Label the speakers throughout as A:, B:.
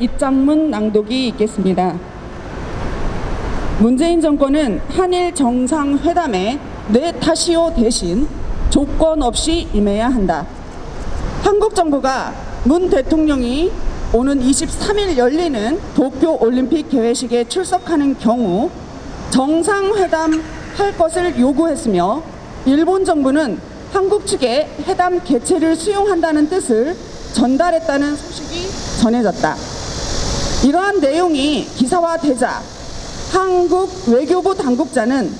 A: 입장문 낭독이 있겠습니다. 문재인 정권은 한일 정상회담에 내 탓이요 대신 조건 없이 임해야 한다. 한국 정부가 문 대통령이 오는 23일 열리는 도쿄 올림픽 개회식에 출석하는 경우 정상회담 할 것을 요구했으며 일본 정부는 한국 측에 회담 개최를 수용한다는 뜻을 전달했다는 소식이 전해졌다. 이러한 내용이 기사화되자 한국 외교부 당국자는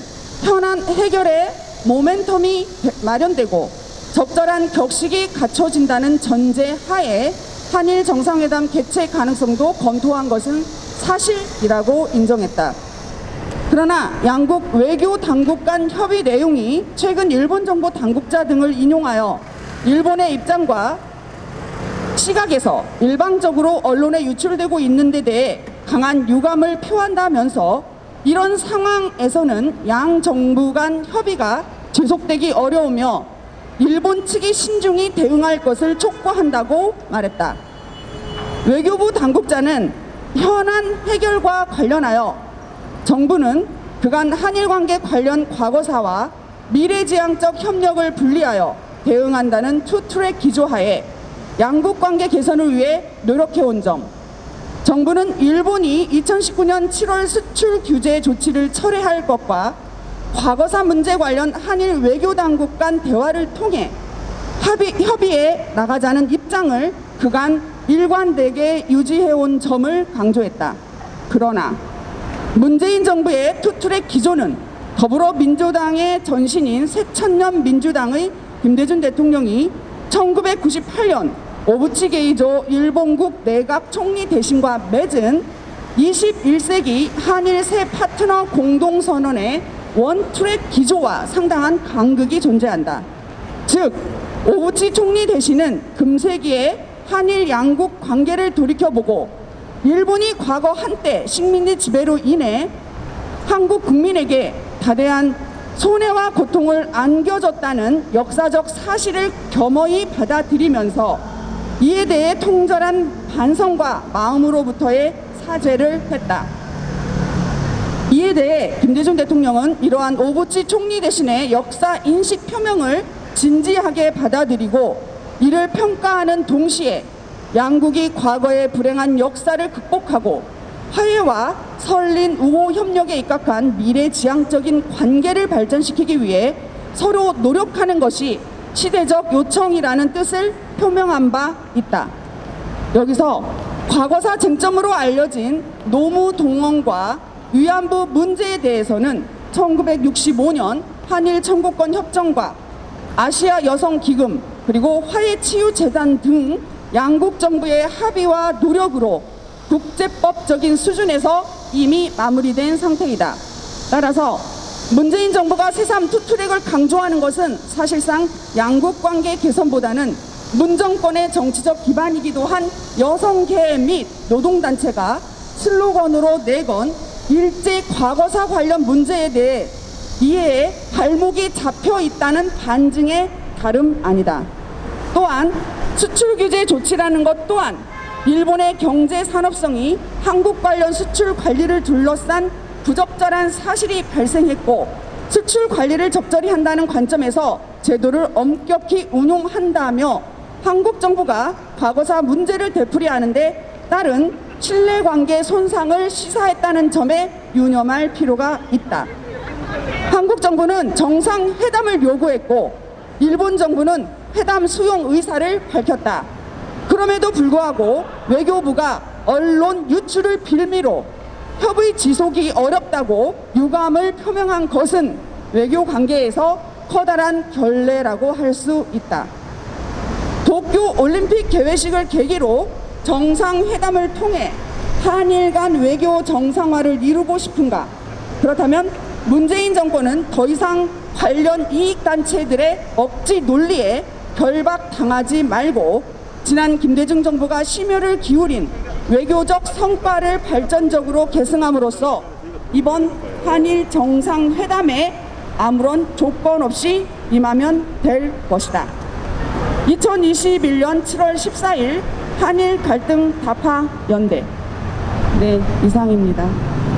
A: 현안 해결에 모멘텀이 마련되고 적절한 격식이 갖춰진다는 전제 하에 한일 정상회담 개최 가능성도 검토한 것은 사실이라고 인정했다. 그러나 양국 외교 당국 간 협의 내용이 최근 일본 정부 당국자 등을 인용하여 일본의 입장과 시각에서 일방적으로 언론에 유출되고 있는 데 대해 강한 유감을 표한다면서 이런 상황에서는 양 정부 간 협의가 지속되기 어려우며 일본 측이 신중히 대응할 것을 촉구한다고 말했다. 외교부 당국자는 현안 해결과 관련하여 정부는 그간 한일 관계 관련 과거사와 미래지향적 협력을 분리하여 대응한다는 투트랙 기조하에 양국 관계 개선을 위해 노력해온 점, 정부는 일본이 2019년 7월 수출 규제 조치를 철회할 것과 과거사 문제 관련 한일 외교 당국 간 대화를 통해 합의, 협의에 나가자는 입장을 그간 일관되게 유지해온 점을 강조했다. 그러나 문재인 정부의 투트랙 기조는 더불어민주당의 전신인 새천년 민주당의 김대중 대통령이 1998년 오부치 게이조 일본국 내각 총리 대신과 맺은 21세기 한일 새 파트너 공동선언의 원트랙 기조와 상당한 간극이 존재한다. 즉, 오부치 총리 대신은 금세기에 한일 양국 관계를 돌이켜보고 일본이 과거 한때 식민지 지배로 인해 한국 국민에게 다대한 손해와 고통을 안겨줬다는 역사적 사실을 겸허히 받아들이면서 이에 대해 통절한 반성과 마음으로부터의 사죄를 했다. 이에 대해 김대중 대통령은 이러한 오부치 총리 대신에 역사 인식 표명을 진지하게 받아들이고 이를 평가하는 동시에 양국이 과거의 불행한 역사를 극복하고 화해와 설린 우호 협력에 입각한 미래지향적인 관계를 발전시키기 위해 서로 노력하는 것이 시대적 요청이라는 뜻을 표명한 바 있다. 여기서 과거사 쟁점으로 알려진 노무 동원과 위안부 문제에 대해서는 1965년 한일 청구권 협정과 아시아 여성 기금 그리고 화해 치유 재단 등 양국 정부의 합의와 노력으로 국제법적인 수준에서 이미 마무리된 상태이다. 따라서 문재인 정부가 새삼 투트랙을 강조하는 것은 사실상 양국 관계 개선보다는 문정권의 정치적 기반이기도 한 여성계 및 노동단체가 슬로건으로 내건 일제 과거사 관련 문제에 대해 이해에 발목이 잡혀 있다는 반증의 다름 아니다. 또한 수출 규제 조치라는 것 또한 일본의 경제 산업성이 한국 관련 수출 관리를 둘러싼 부적절한 사실이 발생했고 수출 관리를 적절히 한다는 관점에서 제도를 엄격히 운용한다며 한국 정부가 과거사 문제를 되풀이하는데 따른 신뢰관계 손상을 시사했다는 점에 유념할 필요가 있다. 한국 정부는 정상회담을 요구했고 일본 정부는 회담 수용 의사를 밝혔다. 그럼에도 불구하고 외교부가 언론 유출을 빌미로 협의 지속이 어렵다고 유감을 표명한 것은 외교 관계에서 커다란 결례라고 할 수 있다. 도쿄 올림픽 개회식을 계기로 정상회담을 통해 한일 간 외교 정상화를 이루고 싶은가? 그렇다면 문재인 정권은 더 이상 관련 이익단체들의 억지 논리에 결박당하지 말고 지난 김대중 정부가 심혈을 기울인 외교적 성과를 발전적으로 계승함으로써 이번 한일 정상회담에 아무런 조건 없이 임하면 될 것이다. 2021년 7월 14일 한일 갈등 다파 연대. 네, 이상입니다.